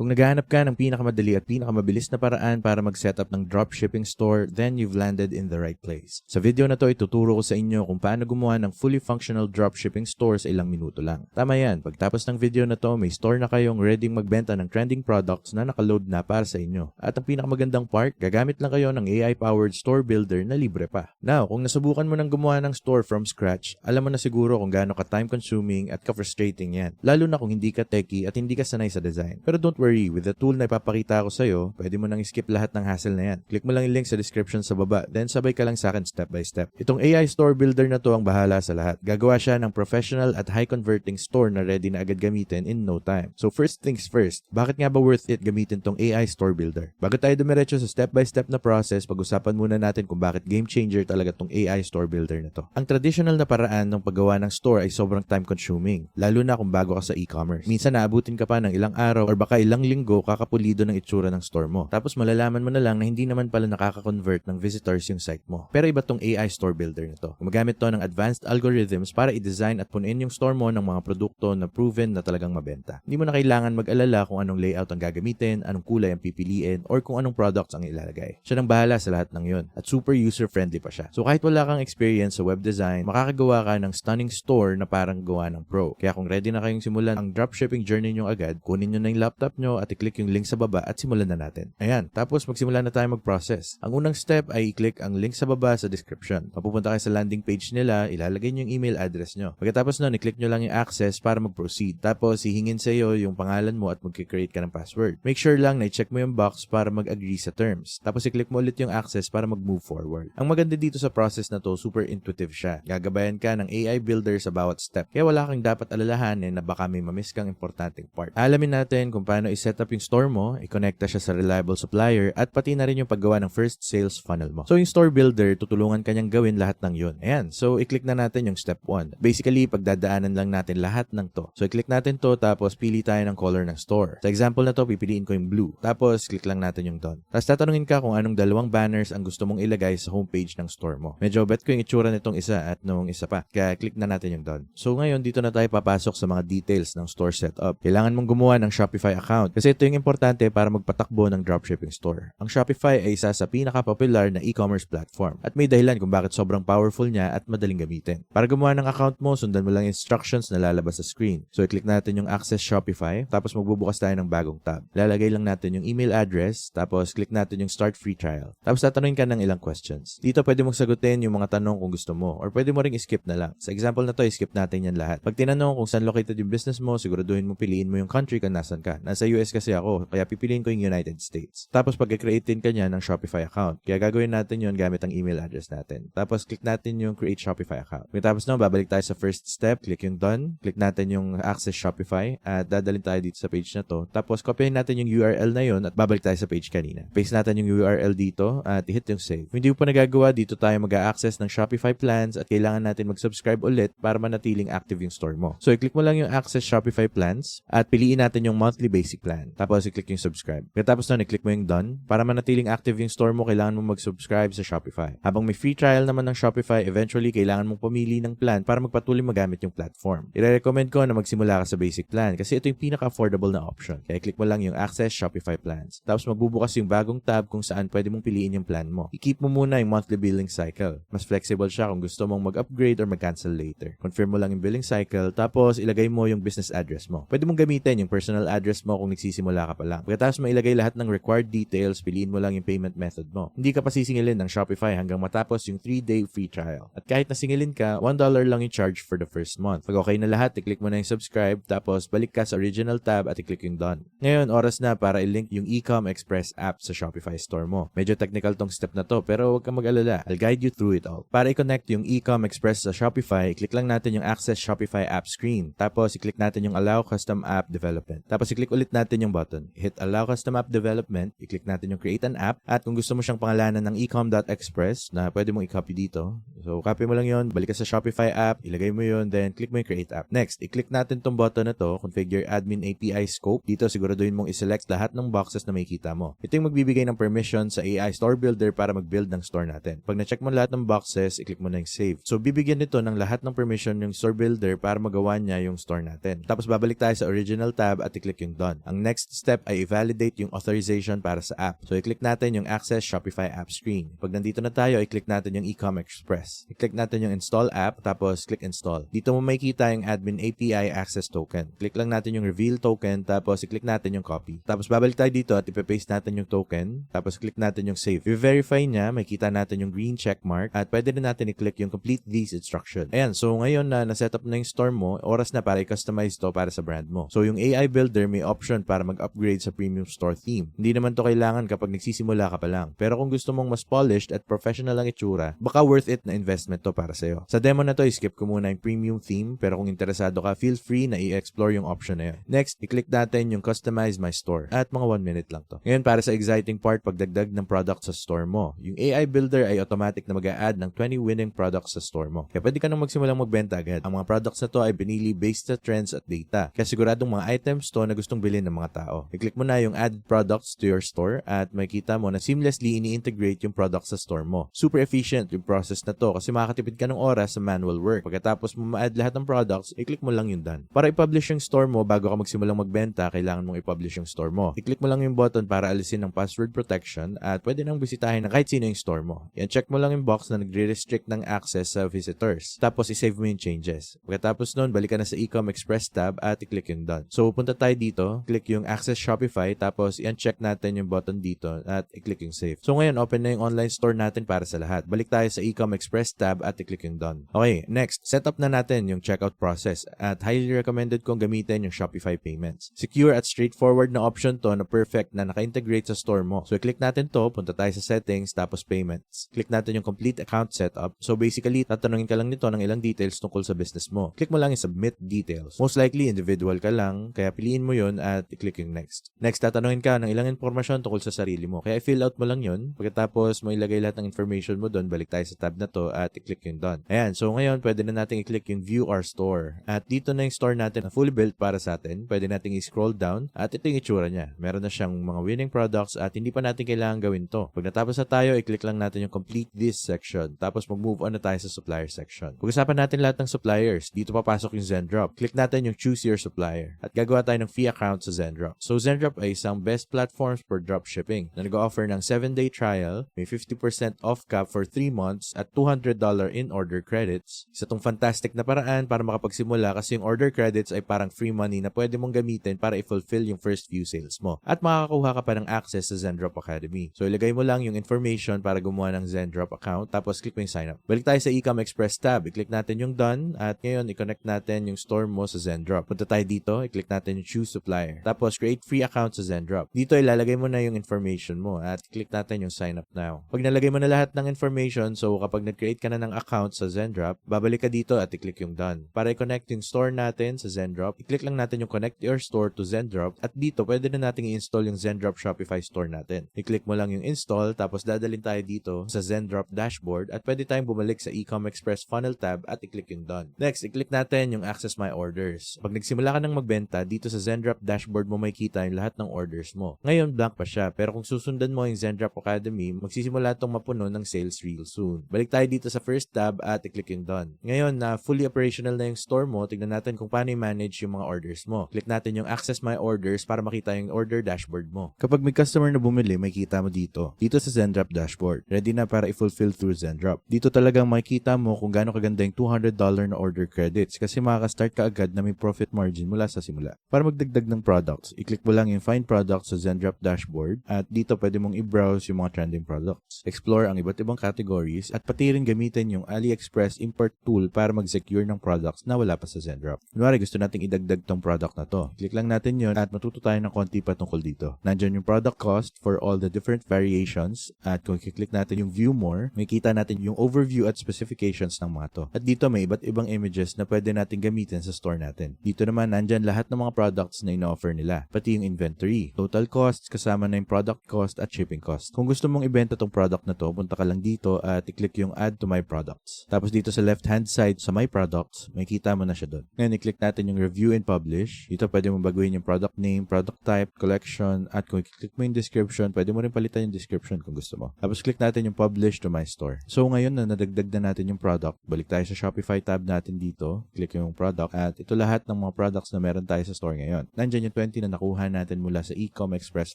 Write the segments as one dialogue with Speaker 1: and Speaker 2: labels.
Speaker 1: Kung naghahanap ka ng pinakamadali at pinakamabilis na paraan para mag-setup ng dropshipping store, then you've landed in the right place. Sa video na to, ituturo ko sa inyo kung paano gumawa ng fully functional dropshipping store sa ilang minuto lang. Tama yan, pagtapos ng video na to, may store na kayong ready magbenta ng trending products na nakaload na para sa inyo. At ang pinakamagandang part, gagamit lang kayo ng AI-powered store builder na libre pa. Now, kung nasubukan mo nang gumawa ng store from scratch, alam mo na siguro kung gaano ka time consuming at ka-frustrating yan. Lalo na kung hindi ka techie at hindi ka sanay sa design. Pero don't worry, with the tool na ipapakita ko sa'yo, pwede mo nang skip lahat ng hassle na yan. Click mo lang yung link sa description sa baba, then sabay ka lang sa akin step by step. Itong AI store builder na to ang bahala sa lahat. Gagawa siya ng professional at high converting store na ready na agad gamitin in no time. So first things first, bakit nga ba worth it gamitin tong AI store builder? Bago tayo dumiretso sa step by step na process, pag-usapan muna natin kung bakit game changer talaga tong AI store builder na to. Ang traditional na paraan ng paggawa ng store ay sobrang time consuming, lalo na kung bago ka sa e-commerce. Minsan naabutin ka pa ng ilang araw or baka ilang linggo kakapulido ng itsura ng store mo. Tapos malalaman mo na lang na hindi naman pala nakaka-convert ng visitors yung site mo. Pero iba tong AI store builder na to. Gumagamit to ng advanced algorithms para i-design at punin yung store mo ng mga produkto na proven na talagang mabenta. Hindi mo na kailangan mag-alala kung anong layout ang gagamitin, anong kulay ang pipiliin, or kung anong products ang ilalagay. Siya nang bahala sa lahat ng yun. At super user-friendly pa siya. So kahit wala kang experience sa web design, makakagawa ka ng stunning store na parang gawa ng pro. Kaya kung ready na kayong simulan ang dropshipping journey nyo agad, kunin nyo na yung laptop nyo at i-click yung link sa baba at simulan na natin. Ayan, tapos magsimula na tayo mag-process. Ang unang step ay i-click ang link sa baba sa description. Mapupunta kayo sa landing page nila, ilalagay nyo yung email address nyo. Pagkatapos nun, i-click nyo lang yung access para mag-proceed. Tapos, hihingin sa iyo yung pangalan mo at mag-create ka ng password. Make sure lang na i-check mo yung box para mag-agree sa terms. Tapos, i-click mo ulit yung access para mag-move forward. Ang maganda dito sa process na to, super intuitive siya. Gagabayan ka ng AI builder sa bawat step. Kaya wala kang dapat alalahanin na baka may mamiss kang importanteng part. Alamin natin kung paano i-set up yung store mo, i-connecta siya sa reliable supplier, at pati na rin yung paggawa ng first sales funnel mo. So, yung store builder, tutulungan kanyang gawin lahat ng yun. Ayan. So, i-click na natin yung step 1. Basically, pagdadaanan lang natin lahat ng to. So, i-click natin to, tapos pili tayo ng color ng store. Sa example na to, pipiliin ko yung blue. Tapos, click lang natin yung done. Tapos, tatanungin ka kung anong dalawang banners ang gusto mong ilagay sa homepage ng store mo. Medyo bet ko yung itsura nitong isa at nung isa pa. Kaya, click na natin yung done. So, ngayon, dito na tayo papasok sa mga details ng store setup. Kailangan mong gumawa ng Shopify account kasi ito yung importante para magpatakbo ng dropshipping store. Ang Shopify ay isa sa pinaka-popular na e-commerce platform at may dahilan kung bakit sobrang powerful niya at madaling gamitin. Para gumawa ng account mo, sundan mo lang instructions na lalabas sa screen. So, i-click natin yung Access Shopify, tapos magbubukas tayo ng bagong tab. Lalagay lang natin yung email address, tapos click natin yung Start Free Trial. Tapos tatanungin ka ng ilang questions. Dito pwede mong sagutin yung mga tanong kung gusto mo, or pwede mo ring skip na lang. Sa example na to, skip natin yan lahat. Pag tinanong kung saan located yung business mo, siguraduhin mo piliin mo yung country kung nasan ka. Nasa US kasi ako, kaya pipiliin ko yung United States. Tapos pag-create din ka niya ng Shopify account. Kaya gagawin natin yun gamit ang email address natin. Tapos click natin yung Create Shopify account. Tapos no, babalik tayo sa first step. Click yung Done. Click natin yung Access Shopify at dadalhin tayo dito sa page na to. Tapos copyahin natin yung URL na yun at babalik tayo sa page kanina. Paste natin yung URL dito at hit yung save. Kung hindi pa nagagawa, dito tayo mag-access ng Shopify plans at kailangan natin mag-subscribe ulit para manatiling active yung store mo. So, i-click mo lang yung Access Shopify plans at piliin natin yung monthly basic plan. Tapos, i-click yung subscribe. Pagkatapos nun, i-click mo yung done. Para manatiling active yung store mo, kailangan mo mag-subscribe sa Shopify. Habang may free trial naman ng Shopify, eventually, kailangan mong pumili ng plan para magpatuloy magamit yung platform. I-recommend ko na magsimula ka sa basic plan kasi ito yung pinaka-affordable na option. Kaya click mo lang yung Access Shopify plans. Tapos magbubukas yung bagong tab kung saan pwede mong piliin yung plan mo. I-keep mo muna yung monthly billing cycle. Mas flexible siya kung gusto mong mag-upgrade or mag-cancel later. Confirm mo lang yung billing cycle tapos ilagay mo yung business address mo. Pwede mong gamitin yung personal address mo kung nagsisimula ka pa lang. Pagkatapos mo ilagay lahat ng required details, piliin mo lang yung payment method mo. Hindi ka pa sisingilin ng Shopify hanggang matapos yung 3-day free trial. At kahit nasingilin ka, $1 lang yung charge for the first month. Pag okay na lahat, i-click mo na yung subscribe, tapos balik ka sa original tab at i-click yung done. Ngayon, oras na para i-link yung Ecom Express app sa Shopify store mo. Medyo technical tong step na to, pero huwag kang mag-alala. I'll guide you through it all. Para i-connect yung Ecom Express sa Shopify, i-click lang natin yung Access Shopify app screen. Tapos, i-click natin yung Allow Custom App Development. Tapos, i-click ulit natin yung button. Hit Allow Custom App Development, i-click natin yung Create an App. At kung gusto mo siyang pangalanan ng ecom.express na pwede mong i-copy dito. So, copy mo lang yon balik ka sa Shopify app, ilagay mo yon then click mo yung Create App. Next, i-click natin tong button na to, Configure Admin API Scope. Dito, siguraduhin mong i-select lahat ng boxes na makikita mo. Ito yung magbibigay ng permission sa AI Store Builder para mag-build ng store natin. Pag na-check mo lahat ng boxes, i-click mo na yung Save. So, bibigyan nito ng lahat ng permission yung Store Builder para magawa niya yung store natin. Tapos, babalik tayo sa Original tab at i-click yung Done. Ang next step ay i-validate yung authorization para sa app. So, i-click natin yung Access Shopify app screen. Pag nandito na tayo, i-click natin yung Ecom Express. I-click natin yung Install app, tapos click Install. Dito mo makikita yung Admin API Access Token. Click lang natin yung Reveal Token, tapos i-click natin yung copy. Tapos babalik tayo dito at ipapaste natin yung token, tapos click natin yung Save. I-verify niya, makikita natin yung green check mark, at pwede rin natin i-click yung Complete These Instruction. Ayan, so ngayon na na-set up na yung store mo, oras na para i-customize to para sa brand mo. So yung AI Builder may option para mag-upgrade sa premium store theme. Hindi naman to kailangan kapag nagsisimula ka pa lang. Pero kung gusto mong mas polished at professional ang itsura, baka worth it na investment to para sa'yo. Sa demo na to, skip ko muna yung premium theme, pero kung interesado ka, feel free na i-explore yung option na yun. Next, i-click natin yung Customize My Store at mga 1 minute lang to. Ngayon, para sa exciting part, pagdagdag ng product sa store mo. Yung AI Builder ay automatic na mag-a-add ng 20 winning products sa store mo. Kaya pwede ka nang magsimulang magbenta agad. Ang mga products na to ay pinili based sa trends at data. Kaya siguradong mga items to na gustong bilhin ng mga tao. I-click mo na yung add products to your store at makikita mo na seamlessly ini-integrate yung products sa store mo. Super efficient yung process na to kasi makakatipid ka ng oras sa manual work. Pagkatapos mo ma-add lahat ng products, i-click mo lang yung done. Para i-publish yung store mo bago ka magsimulang magbenta, kailangan mong i-publish yung store mo. I-click mo lang yung button para alisin ng password protection at pwede nang bisitahin ng kahit sino yung store mo. Yan, check mo lang yung box na nagre-restrict ng access sa visitors. Tapos i-save mo yung changes. Pagkatapos nun, balik ka na sa Ecom Express tab at i-click yung done. So, punta tayo dito, click yung Access Shopify, tapos i-check natin yung button dito at i-click yung save. So, ngayon, open na yung online store natin para sa lahat. Balik tayo sa Ecom Express tab at i-click yung done. Okay, next, set up na natin yung checkout process at highly recommended kong gamitin yung Shopify payments. Secure at straightforward na option to na perfect na naka-integrate sa store mo. So, i-click natin to, punta tayo sa settings, tapos payments. Click natin yung complete account setup. So, basically, tatanungin ka lang nito ng ilang details tungkol sa business mo. Click mo lang yung submit details. Most likely, individual ka lang, kaya piliin mo yun at i-click yung next. Next, tatanungin ka ng ilang informasyon tungkol sa sarili mo. Kaya i-fill out mo lang yun. Pagkatapos mo ilagay lahat ng information mo doon, balik tayo sa tab na to at i-click yung done. Ayan, so ngayon, pwede na natin i-click yung view our store. At dito na yung store natin na fully built para sa atin. Pwede natin i-scroll down at ito yung itsura niya. Meron na siyang mga winning products at hindi pa natin kailangan gawin to. Pag natapos na tayo, i-click lang natin yung complete this section. Tapos mag-move on na tayo sa supplier section. Pag-usapan natin lahat ng suppliers. Dito papasok yung Zendrop. Click natin yung choose your supplier. At gagawa tayo ng fee account sa Zendrop. So Zendrop ay isang best platforms for dropshipping na nag-offer ng 7-day trial, may 50% off cap for 3 months at $200 in order credits. Isa tong fantastic na paraan para makapagsimula kasi yung order credits ay parang free money na pwede mong gamitin para i-fulfill yung first few sales mo. At makakakuha ka pa ng access sa Zendrop Academy. So ilagay mo lang yung information para gumawa ng Zendrop account tapos click mo yung sign up. Balik tayo sa Ecom Express tab. I-click natin yung done at ngayon i-connect natin yung store mo sa Zendrop. Punta tayo dito, i-click natin yung choose supplier. Tapos create free account sa Zendrop. Dito ilalagay mo na yung information mo at click natin yung sign up now. Pag nalagay mo na lahat ng information, so kapag nag-create ka na ng account sa Zendrop, babalik ka dito at i-click yung done. Para i-connect yung store natin sa Zendrop, i-click lang natin yung connect your store to Zendrop at dito pwede na natin i-install yung Zendrop Shopify store natin. I-click mo lang yung install tapos dadalhin tayo dito sa Zendrop dashboard at pwede tayong bumalik sa Ecom Express funnel tab at i-click yung done. Next, i-click natin yung access my orders. Pag nagsimula ka ng magbenta, dito sa Zendrop dashboard mo makikita yung lahat ng orders mo. Ngayon, blank pa siya pero kung susundan mo yung Zendrop Academy, magsisimula itong mapuno ng sales real soon. Balik tayo dito sa first tab at i-click yung done. Ngayon na fully operational na yung store mo, tignan natin kung paano i-manage yung mga orders mo. Click natin yung access my orders para makita yung order dashboard mo. Kapag may customer na bumili, makikita mo dito. Dito sa Zendrop dashboard. Ready na para i-fulfill through Zendrop. Dito talagang makikita mo kung gaano kaganda yung $200 na order credits kasi makaka-start ka agad na may profit margin mula sa simula. Para magdagdag ng products, i-click mo lang yung find products sa Zendrop dashboard at dito pwede mong i-browse yung mga trending products. Explore ang iba't ibang categories at pati rin gamitin yung AliExpress import tool para mag-secure ng products na wala pa sa Zendrop. Kunwari gusto nating idagdag tong product na to. Click lang natin yun at matuto tayo ng konti pa tungkol dito. Nandyan yung product cost for all the different variations at kung i-click natin yung view more, makita natin yung overview at specifications ng mga to. At dito may iba't ibang images na pwede natin gamitin sa store natin. Dito naman nandyan lahat ng mga products na ino-offer nila, pati yung inventory, total costs kasama na yung product cost at shipping cost. Kung gusto mong ibenta tong product na to, punta ka lang dito at i-click yung add to my products. Tapos dito sa left hand side sa my products, makikita mo na siya doon. Ngayon i-click natin yung review and publish. Dito pwede mo baguhin yung product name, product type, collection, at kung i-click mo yung description, pwede mo rin palitan yung description kung gusto mo. Tapos click natin yung publish to my store. So ngayon na nadagdag na natin yung product, balik tayo sa Shopify tab natin dito, click yung product, at ito lahat ng mga products na meron tayo sa store ngayon. Nandyan 2020 na nakuha natin mula sa Ecom Express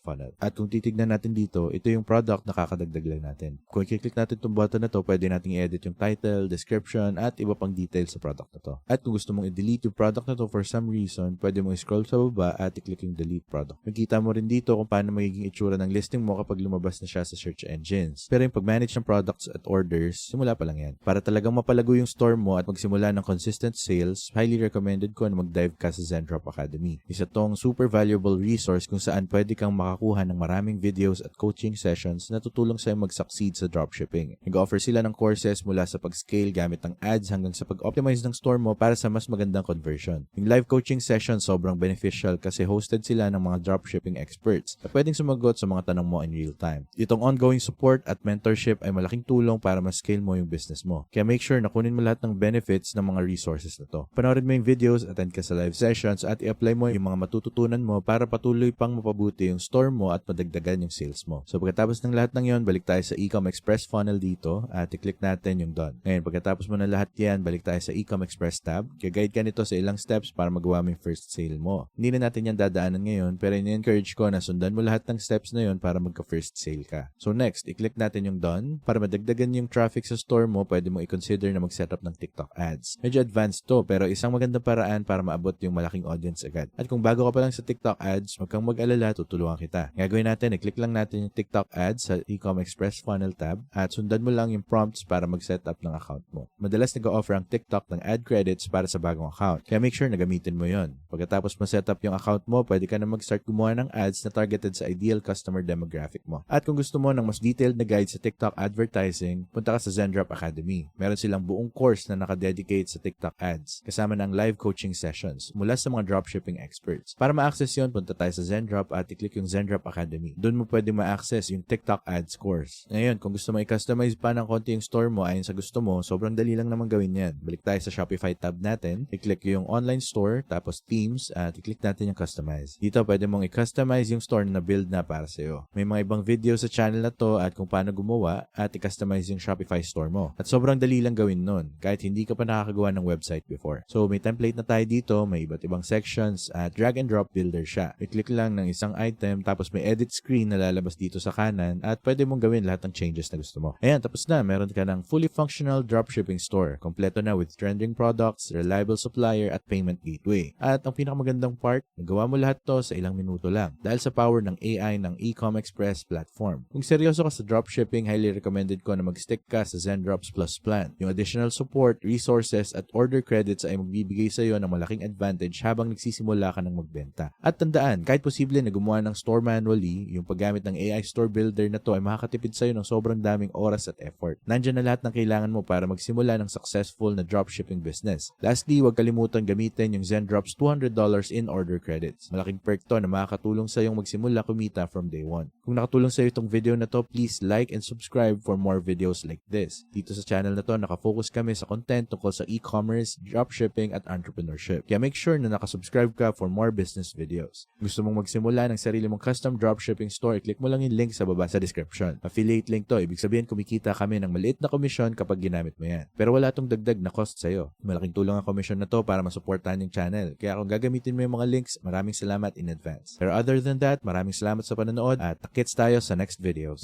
Speaker 1: Funnel. At kung titignan natin dito, ito yung product na kakadagdag lang natin. Kung i-click natin itong button na to, pwede natin i-edit yung title, description, at iba pang details sa product na to. At kung gusto mong i-delete yung product na to for some reason, pwede mong scroll sa baba at i-click yung delete product. Makikita mo rin dito kung paano magiging itsura ng listing mo kapag lumabas na siya sa search engines. Pero yung pag-manage ng products at orders, simula pa lang yan. Para talagang mapalago yung store mo at magsimula ng consistent sales, highly recommended ko na mag-dive ka sa Zendrop Academy. Isa tong super valuable resource kung saan pwede kang makakuha ng maraming videos at coaching sessions na tutulong sa'yo mag-succeed sa dropshipping. Nag-offer sila ng courses mula sa pag-scale gamit ng ads hanggang sa pag-optimize ng store mo para sa mas magandang conversion. Yung live coaching session sobrang beneficial kasi hosted sila ng mga dropshipping experts na pwedeng sumagot sa mga tanong mo in real time. Itong ongoing support at mentorship ay malaking tulong para ma-scale mo yung business mo. Kaya make sure na kunin mo lahat ng benefits ng mga resources na to. Panoorin mo yung videos, attend ka sa live sessions at i-apply mo yung mga matututunan mo para patuloy pang mapabuti yung store mo at madagdagan yung sales mo. So pagkatapos ng lahat ng yon, balik tayo sa Ecom Express funnel dito at i-click natin yung done. Ngayon, pagkatapos mo na lahat yan, balik tayo sa Ecom Express tab. Kaya-guide ka nito sa ilang steps para magawa mo yung first sale mo. Hindi na natin yan dadaanan ngayon, pero in-encourage ko na sundan mo lahat ng steps na yon para magka-first sale ka. So next, i-click natin yung done. Para madagdagan yung traffic sa store mo, pwede mo i-consider na mag-setup ng TikTok ads. Medyo advanced to, pero isang magandang paraan para maabot yung malaking audience agad. At kung bago ka pa lang sa TikTok ads, huwag kang mag-alala, tutulungan kita. Gagawin natin, i-click lang natin yung TikTok ads sa Ecom Express Funnel tab at sundan mo lang yung prompts para mag-setup ng account mo. Madalas nag-offer ang TikTok ng ad credits para sa bagong account. Kaya make sure na gamitin mo yon. Pagkatapos ma-setup yung account mo, pwede ka na mag-start gumawa ng ads na targeted sa ideal customer demographic mo. At kung gusto mo ng mas detailed na guide sa TikTok advertising, punta ka sa Zendrop Academy. Meron silang buong course na nakadedicate sa TikTok ads, kasama ng live coaching sessions mula sa mga dropshipping experts. Para ma-access yon, punta tayo sa Zendrop at i-click yung Zendrop Academy. Doon mo pwede ma-access yung TikTok ads course. Ngayon, kung gusto mo i-customize pa ng konti yung store mo ayon sa gusto mo, sobrang dali lang naman gawin yan. Balik tayo sa Shopify tab natin, i-click yung online store, tapos themes, at i-click natin yung customize. Dito, pwede mong i-customize yung store na build na para sa'yo. May mga ibang video sa channel na to at kung paano gumawa at i-customize yung Shopify store mo. At sobrang dali lang gawin nun, kahit hindi ka pa nakakagawa ng website before. So, may template na tayo dito, may iba't ibang sections at drag and drop builder siya. I-click lang ng isang item, tapos may edit screen na lalabas dito sa kanan at pwede mong gawin lahat ng changes na gusto mo. Ayan, tapos na. Meron ka ng fully functional dropshipping store. Kompleto na with trending products, reliable supplier at payment gateway. At ang pinakamagandang part, nagawa mo lahat to sa ilang minuto lang dahil sa power ng AI ng Ecom Express platform. Kung seryoso ka sa dropshipping, highly recommended ko na mag-stick ka sa Zendrops Plus plan. Yung additional support, resources at order credits ay magbibigay sa iyo ng malaking advantage habang nagsisimula ka ng magbenta. At tandaan, kahit posible na gumawa ng store manually, yung paggamit ng AI Store Builder na to ay makakatipid sa iyo ng sobrang daming oras at effort. Nandiyan na lahat ng kailangan mo para magsimula ng successful na dropshipping business. Lastly, huwag kalimutan gamitin yung Zendrops $200 in order credits. Malaking perk to na makakatulong sa iyong magsimula kumita from day one. Kung nakatulong sa iyo itong video na to, please like and subscribe for more videos like this. Dito sa channel na to, nakafocus kami sa content tungkol sa e-commerce, dropshipping at entrepreneurship. Kaya make sure na nakasubscribe ka for more business videos. Gusto mong magsimula ng sarili mong custom dropshipping store, click mo lang yung link sa baba sa description. Affiliate link to, ibig sabihin kumikita kami ng maliit na komisyon kapag ginamit mo yan. Pero wala tong dagdag na cost sa'yo. Malaking tulong ang komisyon na to para masuportahan yung channel. Kaya kung gagamitin mo yung mga links, maraming salamat in advance. Pero other than that, maraming salamat sa panonood at takits tayo sa next videos.